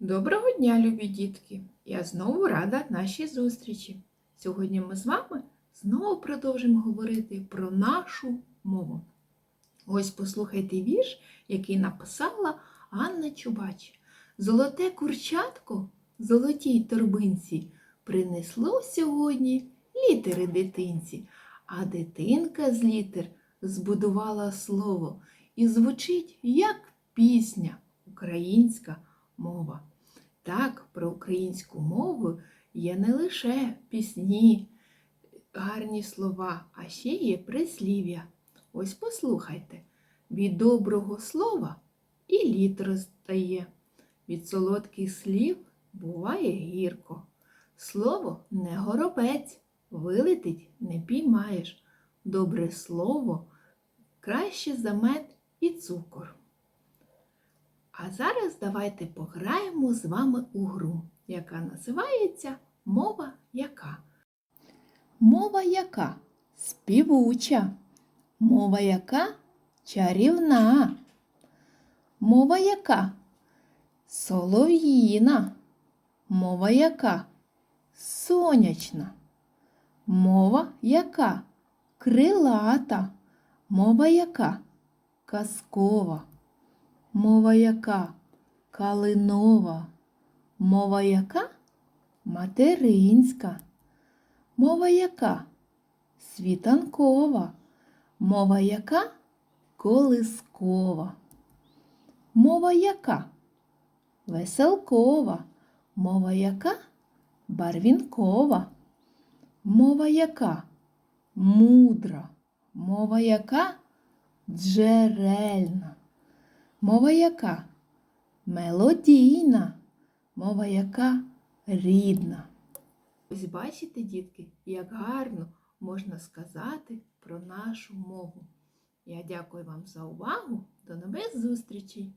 Доброго дня, любі дітки! Я знову рада нашій зустрічі. Сьогодні ми з вами знову продовжимо говорити про нашу мову. Ось послухайте вірш, який написала Анна Чубач. Золоте курчатко золотій торбинці принесло сьогодні літери дитинці, а дитинка з літер збудувала слово і звучить як пісня українська мова. Так, про українську мову є не лише пісні, гарні слова, а ще є прислів'я. Ось послухайте, від доброго слова і літ розтає, від солодких слів буває гірко. Слово не горобець, вилетить не піймаєш. Добре слово краще за мед і цукор. А зараз давайте пограємо з вами у гру, яка називається Мова яка. Мова яка? Співуча, мова яка? Чарівна, мова яка? Солов'їна, мова яка? Сонячна, мова яка? Крилата, мова яка? Казкова. Мова яка? Калинова, мова яка? Материнська, мова яка? Світанкова, мова яка? Колискова, мова яка? Веселкова, мова яка? Барвінкова, мова яка? Мудра, мова яка? Джерельна. Мова яка? Мелодійна, мова яка рідна. Ось бачите, дітки, як гарно можна сказати про нашу мову. Я дякую вам за увагу. До нових зустрічей!